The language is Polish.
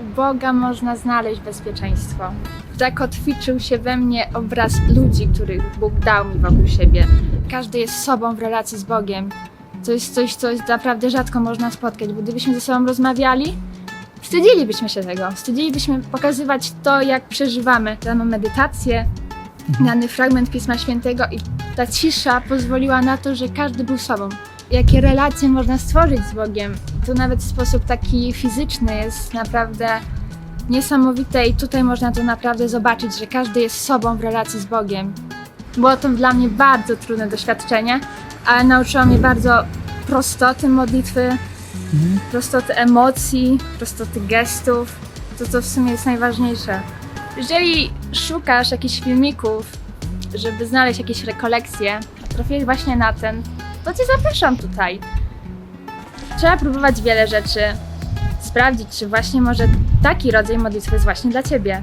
u Boga można znaleźć bezpieczeństwo. Zakotwiczył się we mnie obraz ludzi, których Bóg dał mi wokół siebie. Każdy jest sobą w relacji z Bogiem. To jest coś, co naprawdę rzadko można spotkać, bo gdybyśmy ze sobą rozmawiali, wstydzilibyśmy się tego. Wstydzilibyśmy pokazywać to, jak przeżywamy daną medytację, dany fragment Pisma Świętego i ta cisza pozwoliła na to, że każdy był sobą. Jakie relacje można stworzyć z Bogiem, to nawet sposób taki fizyczny jest naprawdę niesamowite i tutaj można to naprawdę zobaczyć, że każdy jest sobą w relacji z Bogiem. Było to dla mnie bardzo trudne doświadczenie, ale nauczyło mnie bardzo prostoty modlitwy, prostoty emocji, prostoty gestów. To, co w sumie jest najważniejsze. Jeżeli szukasz jakichś filmików, żeby znaleźć jakieś rekolekcje, a trafiłeś właśnie na ten, to Cię zapraszam tutaj. Trzeba próbować wiele rzeczy, sprawdzić, czy właśnie może taki rodzaj modlitwy jest właśnie dla Ciebie.